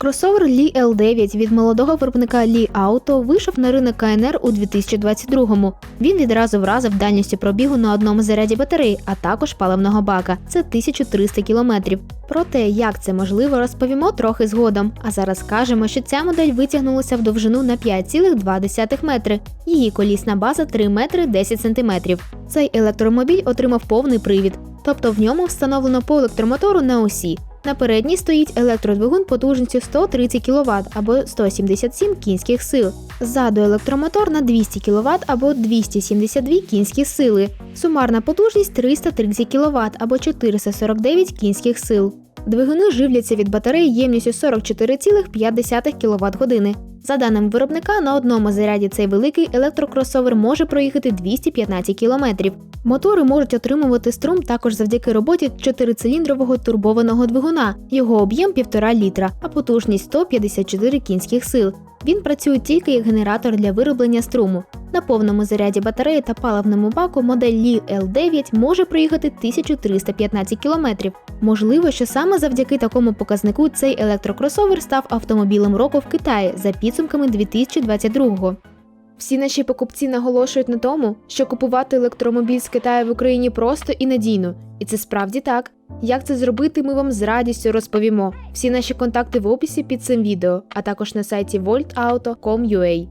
Кросовер Li L9 від молодого виробника Li Auto вийшов на ринок КНР у 2022-му. Він відразу вразив дальністю пробігу на одному заряді батареї, а також паливного бака. Це 1300 кілометрів. Про те, як це можливо, розповімо трохи згодом. А зараз скажемо, що ця модель витягнулася в довжину на 5,2 метри. Її колісна база 3 метри 10 сантиметрів. Цей електромобіль отримав повний привід, тобто в ньому встановлено по електромотору на осі. На передній стоїть електродвигун потужністю 130 кВт або 177 кінських сил. Ззаду електромотор на 200 кВт або 272 кінські сили. Сумарна потужність 330 кВт або 449 кінських сил. Двигуни живляться від батареї ємністю 44,5 кВт години. За даними виробника, на одному заряді цей великий електрокросовер може проїхати 215 км. Мотори можуть отримувати струм також завдяки роботі чотирициліндрового турбованого двигуна. Його об'єм 1,5 літра, а потужність 154 кінських сил. Він працює тільки як генератор для вироблення струму. На повному заряді батареї та паливному баку модель Li L9 може проїхати 1315 км. Можливо, що саме завдяки такому показнику цей електрокросовер став автомобілем року в Китаї за підсумками 2022-го. Всі наші покупці наголошують на тому, що купувати електромобіль з Китаю в Україні просто і надійно, і це справді так. Як це зробити, ми вам з радістю розповімо. Всі наші контакти в описі під цим відео, а також на сайті voltauto.com.ua.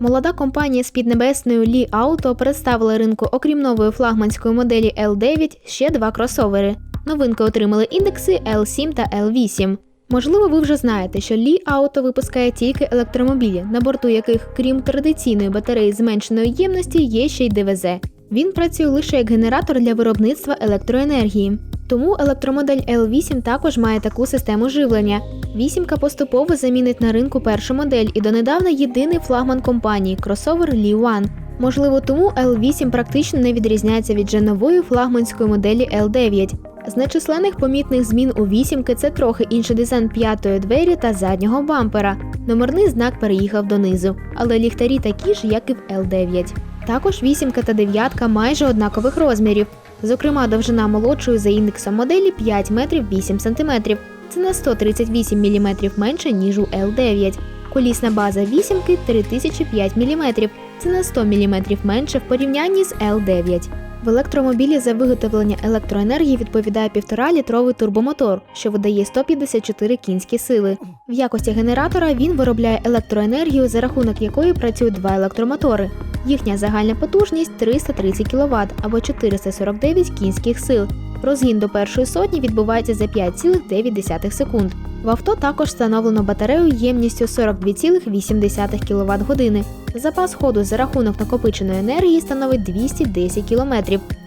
Молода компанія з піднебесною Li Auto представила ринку, окрім нової флагманської моделі L9, ще два кросовери. Новинки отримали індекси L7 та L8. Можливо, ви вже знаєте, що Li Auto випускає тільки електромобілі, на борту яких, крім традиційної батареї зменшеної ємності, є ще й ДВЗ. Він працює лише як генератор для виробництва електроенергії. Тому електромодель L8 також має таку систему живлення. Вісімка поступово замінить на ринку першу модель і донедавна єдиний флагман компанії кросовер Li One. Можливо, тому L8 практично не відрізняється від вже нової флагманської моделі L9. З нечисленних помітних змін у вісімки це трохи інший дизайн п'ятої двері та заднього бампера. Номерний знак переїхав донизу, але ліхтарі такі ж, як і в L9. Також вісімка та дев'ятка майже однакових розмірів. Зокрема, довжина молодшої за індексом моделі 5 метрів 8 сантиметрів. Це на 138 мм менше, ніж у L9. Колісна база вісімки 3005 мм. Це на 100 мм менше в порівнянні з L9. В електромобілі за виготовлення електроенергії відповідає 1,5-літровий турбомотор, що видає 154 кінські сили. В якості генератора він виробляє електроенергію, за рахунок якої працюють два електромотори. Їхня загальна потужність 330 кВт або 449 кінських сил. Розгін до першої сотні відбувається за 5,9 секунд. В авто також встановлено батарею ємністю 42,8 кВт години. Запас ходу за рахунок накопиченої енергії становить 210 км.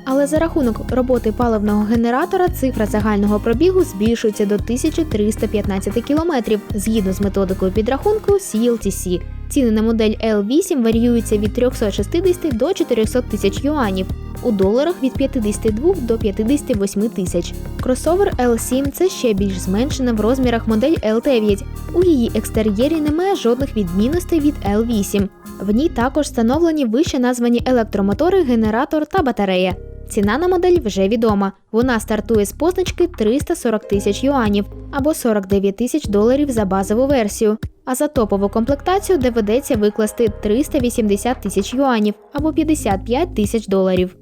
Але за рахунок роботи паливного генератора цифра загального пробігу збільшується до 1315 км згідно з методикою підрахунку CLTC. Ціни на модель L8 варіюються від 360 до 400 тисяч юанів, у доларах від 52 до 58 тисяч. Кросовер L7 це ще більш зменшена в розмірах модель L9. У її екстер'єрі немає жодних відмінностей від L8. В ній також встановлені вище названі електромотори, генератор та батарея. Ціна на модель вже відома. Вона стартує з позначки 340 тисяч юанів або 49 тисяч доларів за базову версію. А за топову комплектацію доведеться викласти 380 тисяч юанів або 55 тисяч доларів.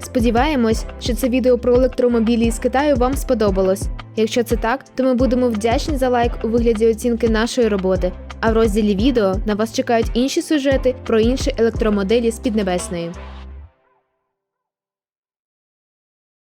Сподіваємось, що це відео про електромобілі з Китаю вам сподобалось. Якщо це так, то ми будемо вдячні за лайк у вигляді оцінки нашої роботи. А в розділі відео на вас чекають інші сюжети про інші електромоделі з Піднебесної.